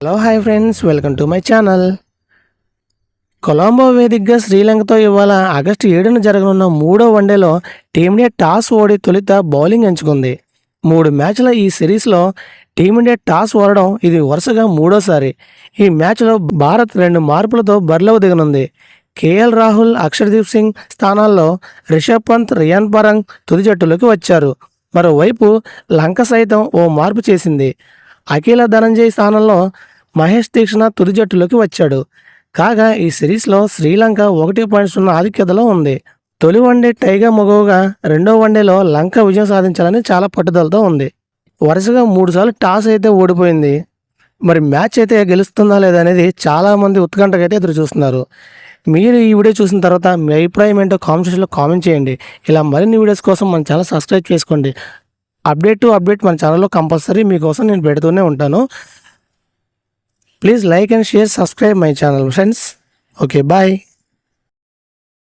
Hello hi friends welcome to my channel Colombo వేదికగా శ్రీలంకతో ఇవాళ ఆగస్టు ఏడున జరగనున్న మూడో వన్డేలో టీమిండియా టాస్ ఓడి తొలుత బౌలింగ్ ఎంచుకుంది. మూడు మ్యాచ్ల ఈ సిరీస్లో టీమిండియా టాస్ ఓడడం ఇది వరుసగా మూడోసారి. ఈ మ్యాచ్లో భారత్ రెండు మార్పులతో బరిలో దిగనుంది. కేఎల్ రాహుల్ అక్షర్దీప్ సింగ్ స్థానాల్లో రిషబ్ పంత్ రియాన్ పరంగ్ తుది జట్టులోకి వచ్చారు. మరోవైపు లంక సైతం ఓ మార్పు చేసింది. అఖిల ధనంజయ్ స్థానంలో మహేష్ తీక్షణ తుది జట్టులోకి వచ్చాడు. కాగా ఈ సిరీస్లో శ్రీలంక ఒకటి పాయింట్ సున్నా ఆధిక్యతలో ఉంది. తొలి వన్డే టైగా మగవుగా రెండో వన్డేలో లంక విజయం సాధించాలని చాలా పట్టుదలతో ఉంది. వరుసగా మూడుసార్లు టాస్ అయితే ఓడిపోయింది. మరి మ్యాచ్ అయితే గెలుస్తుందా లేదా అనేది చాలామంది ఉత్కంఠకైతే ఎదురు చూస్తున్నారు. మీరు ఈ వీడియో చూసిన తర్వాత మీ అభిప్రాయం ఏంటో కామెంట్ సెక్షన్లో కామెంట్ చేయండి. ఇలా మరిన్ని వీడియోస్ కోసం మన ఛానల్ సబ్స్క్రైబ్ చేసుకోండి. అప్డేట్ టు అప్డేట్ మన ఛానల్లో కంపల్సరీ మీకోసం నేను పెడుతూనే ఉంటాను. Please like and share subscribe my channel friends. Okay bye.